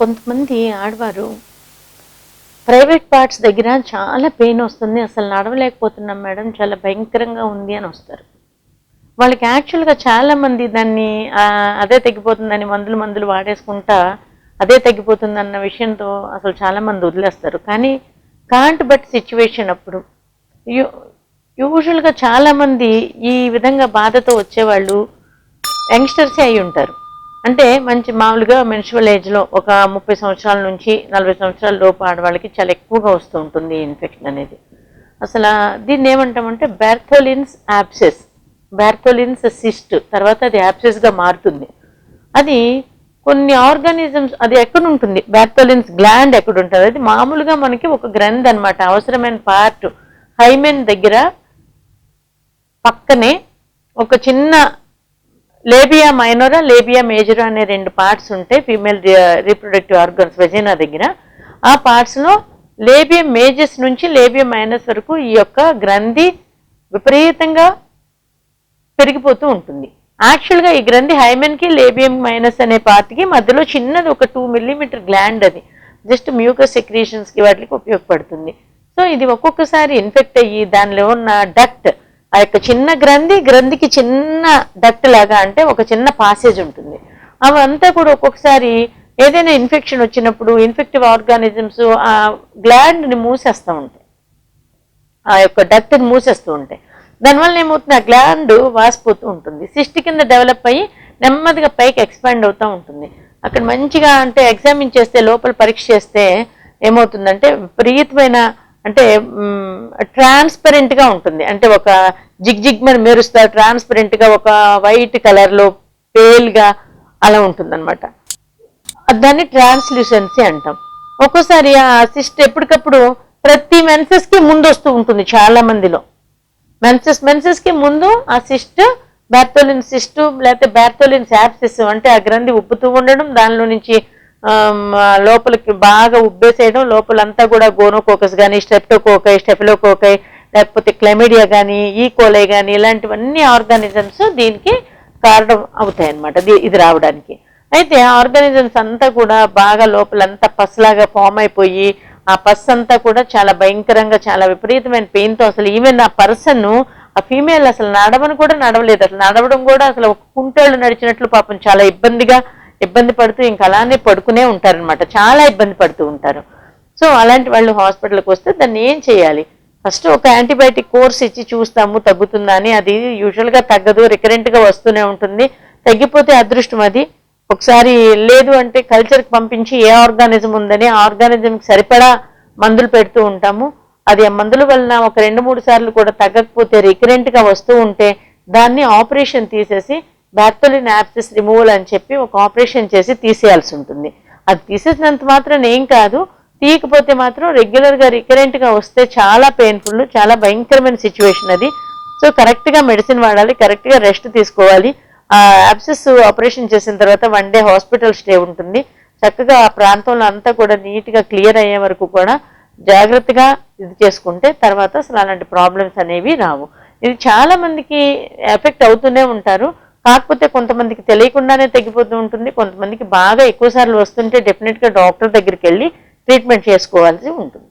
కొంతమంది ఆడవారు private parts దగ్గర చాలా పెయిన్ వస్తుంది అసలు నడవలేకపోతున్నాం మేడం చాలా భయంకరంగా ఉంది అని వస్తారు. వాళ్ళకి యాక్చువల్గా చాలామంది దాన్ని అదే తగ్గిపోతుందని మందులు మందులు వాడేసుకుంటా అదే తగ్గిపోతుంది అన్న విషయంతో అసలు చాలామంది వదిలేస్తారు. కానీ కాంట్ బట్ సిచ్యువేషన్ అప్పుడు. యూ యూజువల్గా చాలామంది ఈ విధంగా బాధతో వచ్చేవాళ్ళు యంగ్స్టర్సే అయి ఉంటారు. అంటే మంచి మామూలుగా మెన్షువల్ ఏజ్లో ఒక ముప్పై సంవత్సరాల నుంచి నలభై సంవత్సరాల లోపు ఆడవాళ్ళకి చాలా ఎక్కువగా వస్తూ ఉంటుంది ఇన్ఫెక్షన్ అనేది. అసలు దీన్ని ఏమంటామంటే బ్యార్థోలిన్స్ యాప్సెస్ బ్యార్థోలిన్స్ సిస్ట్ తర్వాత అది యాప్సెస్గా మారుతుంది. అది కొన్ని ఆర్గానిజమ్స్ అది ఎక్కడ ఉంటుంది బ్యార్థోలిన్స్ గ్లాండ్ ఎక్కడ ఉంటుంది అది మామూలుగా మనకి ఒక గ్రంథి అనమాట అవసరమైన పార్ట్ హైమెన్ దగ్గర పక్కనే ఒక చిన్న లేబియా మైనోరా లేబియా మేజరా అనే రెండు పార్ట్స్ ఉంటాయి ఫీమేల్ రీప్రొడక్టివ్ ఆర్గన్స్ వెజినా దగ్గర. ఆ పార్ట్స్లో లేబియం మేజర్స్ నుంచి లేబియం మైనస్ వరకు ఈ యొక్క గ్రంథి విపరీతంగా పెరిగిపోతూ ఉంటుంది. యాక్చువల్గా ఈ గ్రంథి హైమెన్కి లేబియం మైనస్ అనే పార్ట్కి మధ్యలో చిన్నది ఒక టూ మిల్లీమీటర్ గ్లాండ్ అది. జస్ట్ మ్యూకస్ సెక్రీషన్స్కి వాటికి ఉపయోగపడుతుంది. సో ఇది ఒక్కొక్కసారి ఇన్ఫెక్ట్ అయ్యి దానిలో ఉన్న డక్ట్ ఆ యొక్క చిన్న గ్రంథి గ్రంథికి చిన్న డక్ట్ లాగా అంటే ఒక చిన్న పాసేజ్ ఉంటుంది. అవంతా కూడా ఒక్కొక్కసారి ఏదైనా ఇన్ఫెక్షన్ వచ్చినప్పుడు ఇన్ఫెక్టివ్ ఆర్గానిజమ్స్ ఆ గ్లాండ్ని మూసేస్తూ ఉంటాయి. ఆ యొక్క డక్ట్ని మూసేస్తూ ఉంటాయి. దానివల్ల ఏమవుతుంది? ఆ గ్లాండ్ వాసిపోతూ ఉంటుంది. సిస్ట్ కింద డెవలప్ అయ్యి నెమ్మదిగా పైకి ఎక్స్పాండ్ అవుతూ ఉంటుంది. అక్కడ మంచిగా అంటే ఎగ్జామిన్ చేస్తే లోపల పరీక్ష చేస్తే ఏమవుతుందంటే విపరీతమైన అంటే ట్రాన్స్పరెంట్గా ఉంటుంది. అంటే ఒక జిగ్ జిగ్ మరి మెరుస్తా ట్రాన్స్పరెంట్గా ఒక వైట్ కలర్లో పేల్గా అలా ఉంటుందన్నమాట. దాన్ని ట్రాన్స్లూసెన్సీ అంటాం. ఒక్కోసారి ఆ సిస్ట్ ఎప్పటికప్పుడు ప్రతి మెన్సెస్కి ముందు వస్తూ ఉంటుంది చాలా మందిలో. మెన్సెస్ మెన్సెస్కి ముందు ఆ సిస్ట్ బ్యార్థోలిన్ సిస్ట్ లేకపోతే బ్యార్థోలిన్ శాప్సిస్ అంటే ఆ గ్రంథి ఉబ్బుతూ ఉండడం దానిలో నుంచి లోపలికి బాగా ఉబ్బేసేయడం లోపలంతా కూడా గోనోకోకస్ కానీ స్టెప్టోకోకై స్టెఫిలోకోకై లేకపోతే క్లెమిడియా కానీ ఈకోలే కానీ ఇలాంటివన్నీ ఆర్గానిజమ్స్ దీనికి కారణం అవుతాయి అన్నమాట ఇది రావడానికి. అయితే ఆ ఆర్గానిజమ్స్ అంతా కూడా బాగా లోపలంతా పస్లాగా ఫామ్ అయిపోయి ఆ పస్ అంతా కూడా చాలా భయంకరంగా చాలా విపరీతమైన పెయిన్తో అసలు ఈవెన్ ఆ పర్సన్ ఆ ఫీమేల్ అసలు నడవని కూడా నడవలేదు. అసలు నడవడం కూడా అసలు ఒక కుంటేళ్ళు నడిచినట్లు పాపం చాలా ఇబ్బందిగా ఇబ్బంది పడుతూ ఇంకా అలానే పడుకునే ఉంటారనమాట చాలా ఇబ్బంది పడుతూ ఉంటారు. సో అలాంటి వాళ్ళు హాస్పిటల్కి వస్తే దాన్ని ఏం చేయాలి? ఫస్ట్ ఒక యాంటీబయాటిక్ కోర్స్ ఇచ్చి చూస్తాము తగ్గుతుందా అని. అది యూజువల్గా తగ్గదు రికరెంట్గా వస్తూనే ఉంటుంది. తగ్గిపోతే అదృష్టం అది. ఒకసారి లేదు అంటే కల్చర్కి పంపించి ఏ ఆర్గానిజం ఉందని ఆర్గానిజంకి సరిపడా మందులు పెడుతూ ఉంటాము. అది ఆ మందుల వలన ఒక రెండు మూడు సార్లు కూడా తగ్గకపోతే రికరెంట్గా వస్తూ ఉంటే దాన్ని ఆపరేషన్ తీసేసి బ్యాక్టోలిన్ యాప్సిస్ రిమూవల్ అని చెప్పి ఒక ఆపరేషన్ చేసి తీసేయాల్సి ఉంటుంది. అది తీసేసినంత మాత్రం ఏం కాదు. తీయకపోతే మాత్రం రెగ్యులర్గా రికరెంట్గా వస్తే చాలా పెయిన్ఫుల్ చాలా భయంకరమైన సిచ్యువేషన్ అది. సో కరెక్ట్గా మెడిసిన్ వాడాలి కరెక్ట్గా రెస్ట్ తీసుకోవాలి. ఆ ఆపరేషన్ చేసిన తర్వాత వన్ డే హాస్పిటల్ స్టే ఉంటుంది. చక్కగా ఆ ప్రాంతంలో అంతా కూడా నీట్గా క్లియర్ అయ్యే వరకు కూడా జాగ్రత్తగా ఇది చేసుకుంటే తర్వాత అసలు అలాంటి ప్రాబ్లమ్స్ అనేవి రావు. ఇది చాలా మందికి ఎఫెక్ట్ అవుతూనే ఉంటారు. కాకపోతే కొంతమందికి తెలియకుండానే తగ్గిపోతూ ఉంటుంది. కొంతమందికి బాగా ఎక్కువ సార్లు వస్తుంటే డెఫినెట్గా డాక్టర్ దగ్గరికి వెళ్ళి ట్రీట్మెంట్ చేసుకోవాల్సి ఉంటుంది.